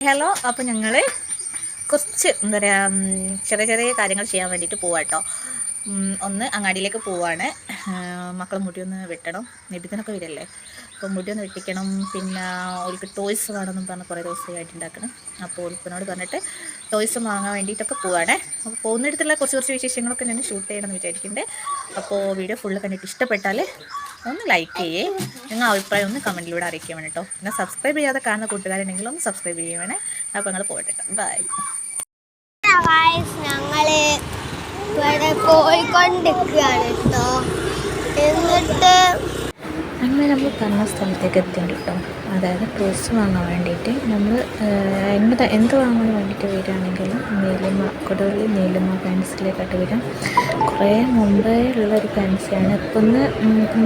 Hello അപ്പോൾ ഞങ്ങൾ കുറച്ച് എന്താ പറയുക ചെറിയ ചെറിയ കാര്യങ്ങൾ ചെയ്യാൻ വേണ്ടിട്ട് പോവാട്ടോ. ഒന്ന് അങ്ങാടിയിലേക്ക് പോവാണ്. മക്കളെ മുടി ഒന്ന് വെട്ടണം. നെബിത്തിനൊക്കെ വരല്ലേ? അപ്പോൾ മുടി ഒന്ന് വെട്ടിക്കണം. പിന്നെ ഓൾക്ക് ടോയ്സ് വേണമെന്നും പറഞ്ഞ് കുറേ ദിവസമായിട്ട് ഉണ്ടാക്കണം. അപ്പോൾ ഓൾപ്പിനോട് പറഞ്ഞിട്ട് ടോയ്സ് വാങ്ങാൻ വേണ്ടിയിട്ടൊക്കെ പോവാണ്. അപ്പോൾ പോകുന്നിടത്തുള്ള കുറച്ച് കുറച്ച് വിശേഷങ്ങളൊക്കെ ഞാൻ ഷൂട്ട് ചെയ്യണമെന്ന് വിചാരിക്കുന്നുണ്ട്. അപ്പോൾ വീഡിയോ ഫുള്ള് കണ്ടിട്ട് ഇഷ്ടപ്പെട്ടാൽ ഒന്ന് ലൈക്ക് ചെയ്യേ. നിങ്ങൾ അഭിപ്രായം ഒന്ന് കമന്റിലൂടെ അറിയിക്കാൻ വേണം കേട്ടോ പിന്നെ സബ്സ്ക്രൈബ് ചെയ്യാതെ കാണുന്ന കൂട്ടുകാരുണ്ടെങ്കിൽ ഒന്ന് സബ്സ്ക്രൈബ് ചെയ്യണേ അപ്പോൾ നിങ്ങൾ പോകട്ടെ ബൈ ഞങ്ങൾ ഇവിടെ പോയിക്കൊണ്ടിരിക്കുകയാണ് കേട്ടോ എന്നിട്ട് അങ്ങനെ നമ്മൾ പറഞ്ഞ സ്ഥലത്തേക്ക് എത്തിയിട്ടുണ്ട് കേട്ടോ. അതായത് ഡ്രസ്സ് വാങ്ങാൻ വേണ്ടിയിട്ട് നമ്മൾ എന്ത് എന്ത് വാങ്ങാൻ വേണ്ടിയിട്ട് വരികയാണെങ്കിലും നീലിമ കൊടുവള്ളി നീലിമ ഫാൻസിലേക്കായിട്ട് വരാം കുറേ മുമ്പേ ഉള്ളൊരു ഫാൻസിയാണ് ഇപ്പം ഒന്ന്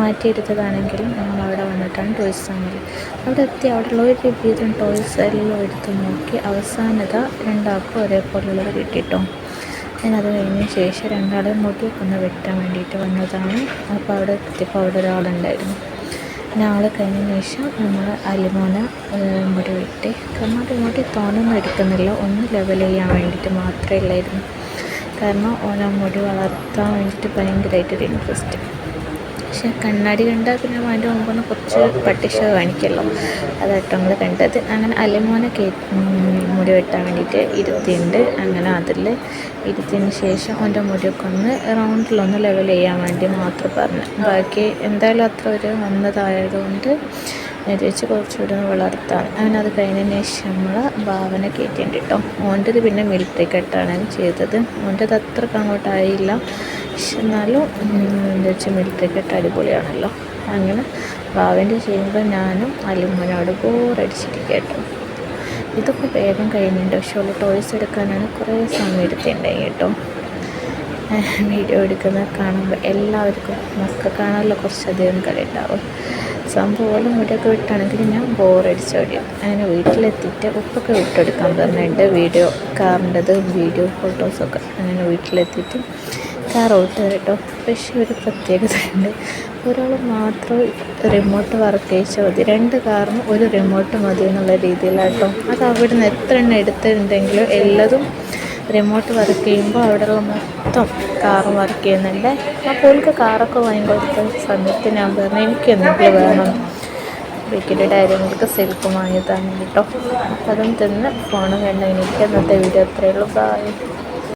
മാറ്റിയെടുത്തതാണെങ്കിലും നമ്മൾ അവിടെ വന്നിട്ടാണ് ടോയ്സ് വാങ്ങിയത്. അവിടെ എത്തി അവിടെയുള്ള ഒരു വീതം ടോയ്സ് എല്ലാം എടുത്ത് നോക്കി അവസാനത രണ്ടാൾക്കും ഒരേപോലെയുള്ളത് കിട്ടിയിട്ടോ ഞാനത് കഴിഞ്ഞ ശേഷം രണ്ടാളെ മുടിയൊക്കെ ഒന്ന് വെട്ടാൻ വേണ്ടിയിട്ട് വന്നതാണ്. അപ്പോൾ അവിടെ എത്തിയപ്പോൾ അവിടെ ഒരാളുണ്ടായിരുന്നു. പിന്നെ ആൾ കഴിഞ്ഞതിന് ശേഷം നമ്മൾ അലിമോന ഏഹ്, മുടി വെട്ടി കാരണം മുടി തോനൊന്നും എടുക്കുന്നില്ല. ഒന്ന് ലെവൽ ചെയ്യാൻ വേണ്ടിയിട്ട് മാത്രമേ കാരണം ഓന മുടി വളർത്താൻ വേണ്ടിയിട്ട് ഭയങ്കരമായിട്ടൊരു ഇൻട്രസ്റ്റ് പക്ഷെ കണ്ണാടി കണ്ടാൽ പിന്നെ അതിന്റെ മുമ്പൊന്ന് കുറച്ച് പട്ടിഷ കാണിക്കല്ലോ അതായിട്ട് നമ്മൾ കണ്ടത്. അങ്ങനെ അലിമോനെ കേ മുടി വെട്ടാൻ വേണ്ടിയിട്ട് ഇരുത്തിയിട്ടുണ്ട്. അങ്ങനെ അതിൽ ഇരുത്തിയതിന് ശേഷം അവന്റെ മുടിയൊക്കെ ഒന്ന് റൗണ്ടിലൊന്ന് ലെവൽ ചെയ്യാൻ വേണ്ടി മാത്രം പറഞ്ഞു. ബാക്കി എന്തായാലും അത്ര ഒരു വന്നതായതുകൊണ്ട് വിചാരിച്ച് കുറച്ചുകൂടെ വളർത്താൻ. അങ്ങനെ അത് കഴിഞ്ഞതിന് ശേഷം നമ്മൾ ഭാവന കയറ്റിയിട്ടുണ്ട് കേട്ടോ. ഓന്റെത് പിന്നെ മിലിറ്ററി കട്ടാണ് ചെയ്തത്. ഓന്റെത് അത്ര അങ്ങോട്ടായില്ല. പക്ഷെ എന്നാലും എന്താ വെച്ചാൽ മിലിറ്ററി കട്ട് അടിപൊളിയാണല്ലോ. അങ്ങനെ ഭാവന്റെ ചെയ്യുമ്പോൾ ഞാനും അലിമോനോട് ബോറടിച്ചിരിക്കുക കേട്ടോ. ഇതൊക്കെ വേഗം കഴിഞ്ഞിട്ടുണ്ട്. പക്ഷേ ഉള്ള ടോയ്സ് എടുക്കാനാണ് കുറേ സമയം എടുത്തിട്ടുണ്ടായി കേട്ടോ. വീഡിയോ എടുക്കുന്നത് കാണുമ്പോൾ എല്ലാവർക്കും മക്കൾ കാണാനുള്ള കുറച്ചധികം കളി ഉണ്ടാവും സംഭവം വീടൊക്കെ വിട്ടാണെങ്കിൽ ഞാൻ ബോറടിച്ചോടിയും അങ്ങനെ വീട്ടിലെത്തിയിട്ട് ഉപ്പൊക്കെ വിട്ടെടുക്കാൻ പറഞ്ഞിട്ടുണ്ട് വീഡിയോ കാറിന്റെത് വീഡിയോ ഫോട്ടോസൊക്കെ അങ്ങനെ വീട്ടിലെത്തിയിട്ട് കാർ ഓട്ട് കേട്ടോ. പക്ഷേ ഒരു പ്രത്യേകത ഉണ്ട് ഒരാൾ മാത്രം റിമോട്ട് വർക്ക് ചെയ്യിച്ചാൽ മതി. രണ്ട് കാറിനും ഒരു റിമോട്ട് മതി എന്നുള്ള രീതിയിലാട്ടോ. അത് അവിടെ നിന്ന് എത്ര എണ്ണം എടുത്തിട്ടുണ്ടെങ്കിലും എല്ലാതും റിമോട്ട് വർക്ക് ചെയ്യുമ്പോൾ അവിടെയുള്ള മൊത്തം കാറ് വർക്ക് ചെയ്യുന്നുണ്ട്. അപ്പോൾ എനിക്ക് കാറൊക്കെ വാങ്ങിക്കൊടുത്ത സമയത്ത് ഞാൻ പറഞ്ഞു എനിക്ക് എന്തെങ്കിലും വേണം. വീക്കിന്റെ ഡയറി മിൽക്ക് സിൽക്ക് വാങ്ങി തന്നെ കേട്ടോ. അപ്പം അതും തന്നെ ഫോണും കണ്ടെങ്കിൽ എനിക്ക് എന്നത്തെ വീഡിയോ അത്രയേ ഉള്ളൂ. ബൈ